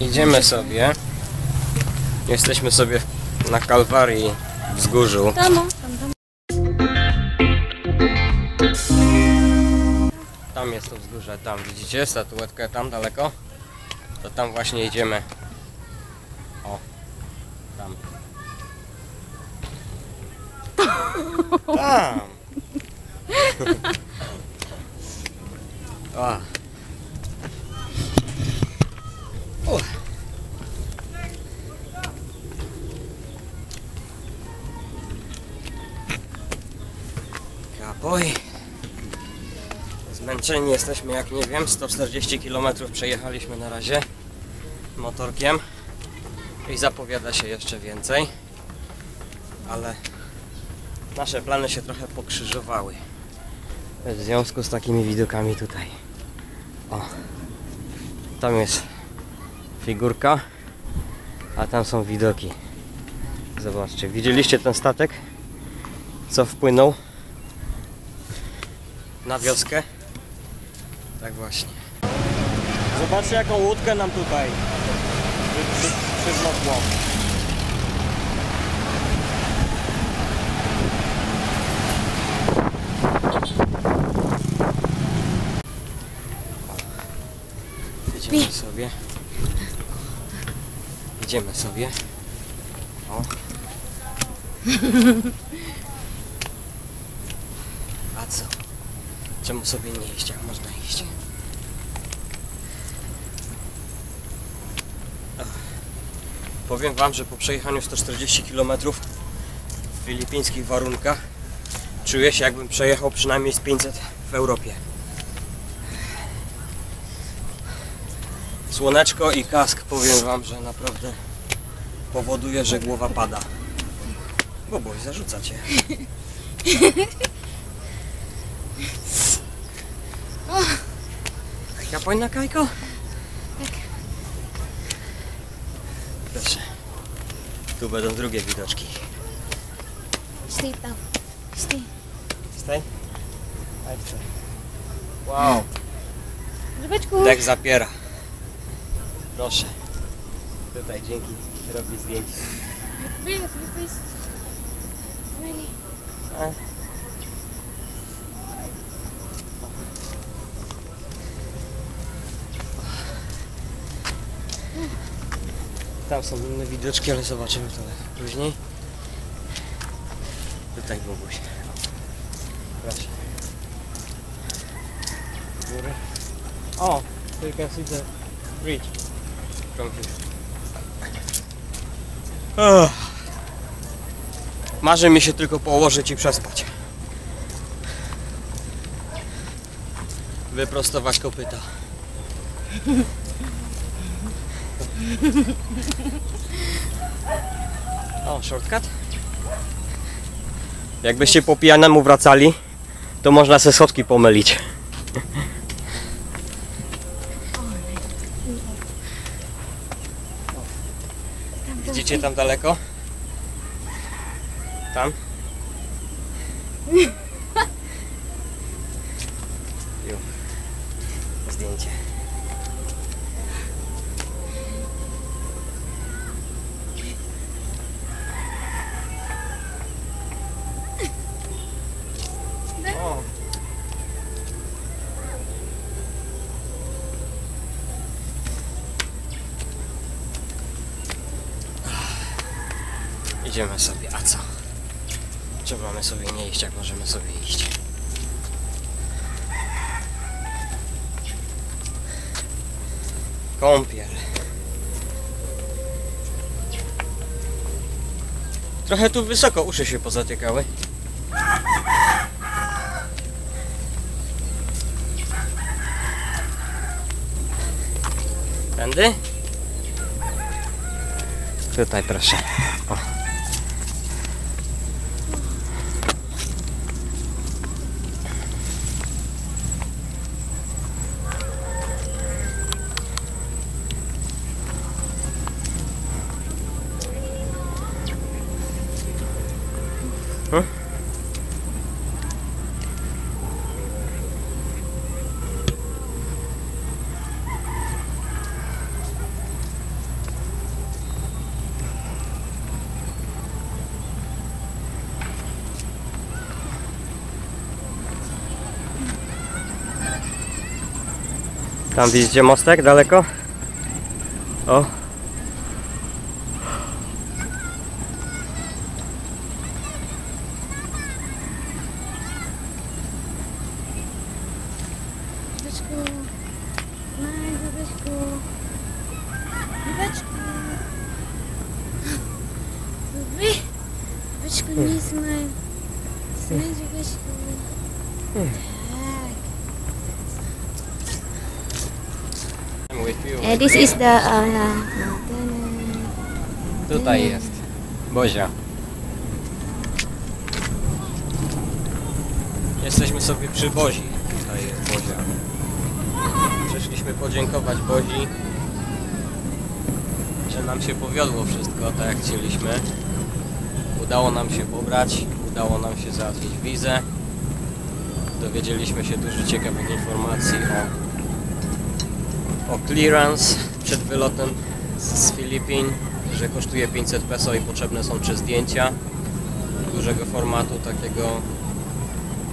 Idziemy sobie. Jesteśmy sobie na Kalwarii wzgórzu. Tam, o, tam, tam. Tam jest to wzgórze, tam widzicie statuetkę tam daleko? To tam właśnie idziemy. O, tam. Tam. A. Uch. Kapoj. Zmęczeni jesteśmy jak nie wiem, 140 km przejechaliśmy na razie motorkiem i zapowiada się jeszcze więcej, ale nasze plany się trochę pokrzyżowały w związku z takimi widokami tutaj. O, tam jest figurka, a tam są widoki. Zobaczcie, widzieliście ten statek, co wpłynął na wioskę? Tak właśnie. Zobaczcie jaką łódkę nam tutaj przy, przy, przywlotło. Idziemy sobie. Idziemy sobie. O. A co? Czemu sobie nie iść, jak można iść? Powiem Wam, że po przejechaniu 140 km w filipińskich warunkach czuję się jakbym przejechał przynajmniej z 500 w Europie. Słoneczko i kask powiem Wam, że naprawdę powoduje, że głowa pada. Bo boś zarzuca Cię. Kapojna Kajko? Proszę. Tu będą drugie widoczki. Stay tam. Stay. Staj. Wow. Żubeczku. Dek zapiera. Proszę. Tutaj dzięki. Robi zdjęcie. To. Tam są inne widoczki, ale zobaczymy to później. Tutaj Boguś. Proszę. Góry. O! See the bridge Ugh. Marzy mi się tylko położyć i przespać. Wyprostować kopyta. O, shortcut? Jakbyście po pijanemu wracali, to można se schodki pomylić. Widzicie tam daleko? Tam? Ju. Zdjęcie. O. Idziemy sobie, a co? Czemu mamy sobie nie iść, jak możemy sobie iść? Kąpiel. Trochę tu wysoko uszy się pozatykały. Tędy? Tutaj proszę. O. Tam widzicie mostek daleko? O, nie smaj. Smaj, byczku. I'm with you. Eh, this is the uh, Tutaj jest. Bozia. Jesteśmy sobie przy Bozi. Tutaj jest Bozia. Przyszliśmy podziękować Bozi, że nam się powiodło wszystko tak jak chcieliśmy. Udało nam się pobrać, udało nam się załatwić wizę. Dowiedzieliśmy się dużo ciekawych informacji o, o clearance przed wylotem z, Filipin, że kosztuje 500 peso i potrzebne są trzy zdjęcia dużego formatu, takiego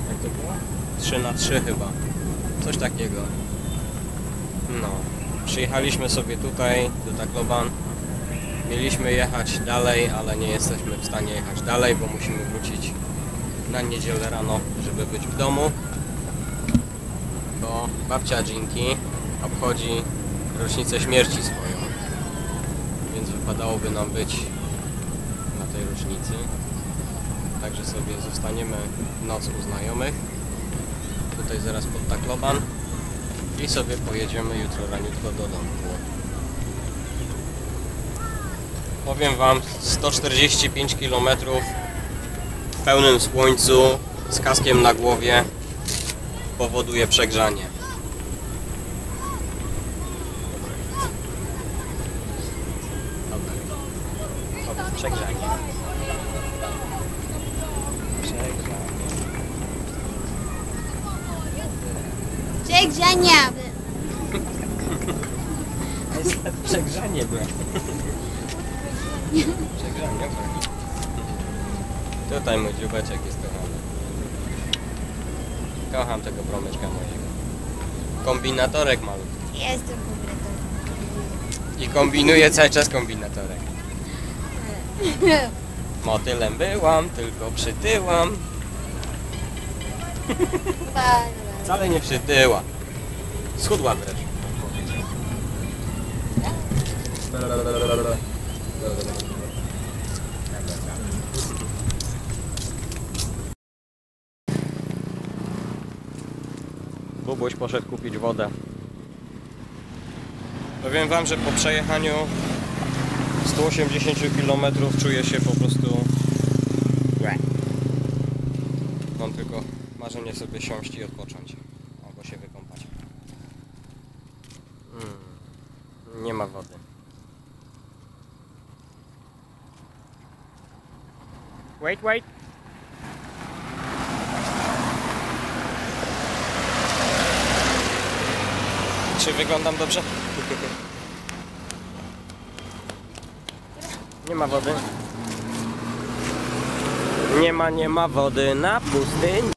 jak to było? 3 na 3 chyba. Coś takiego. No. Przyjechaliśmy sobie tutaj do Tacloban. Mieliśmy jechać dalej, ale nie jesteśmy w stanie jechać dalej, bo musimy wrócić na niedzielę rano, żeby być w domu. Bo babcia Jinki obchodzi rocznicę śmierci swoją. Więc wypadałoby nam być na tej rocznicy. Także sobie zostaniemy noc u znajomych. Tutaj zaraz pod Tacloban. I sobie pojedziemy jutro raniutko do domu. Powiem Wam, 145 km w pełnym słońcu z kaskiem na głowie powoduje przegrzanie. Dobra. Dobra, Przegrzanie. Przegrzanie. Przegrzania. Przegrzanie było. Było. Tutaj mój dziubeczek jest kochany. Kocham tego promyczka mojego. Kombinatorek malutki. Jestem. I kombinuję cały czas kombinatorek. Motylem byłam, tylko przytyłam. Wcale nie przytyła. Schudła wręcz. Bubuś poszedł kupić wodę. Powiem wam, że po przejechaniu 180 km czuję się po prostu... Mam tylko marzenie sobie siąść i odpocząć. Albo się wykąpać. Mm, nie ma wody. Wait, wait. Czy wyglądam dobrze? Nie ma wody. Nie ma, nie ma wody na pustyni.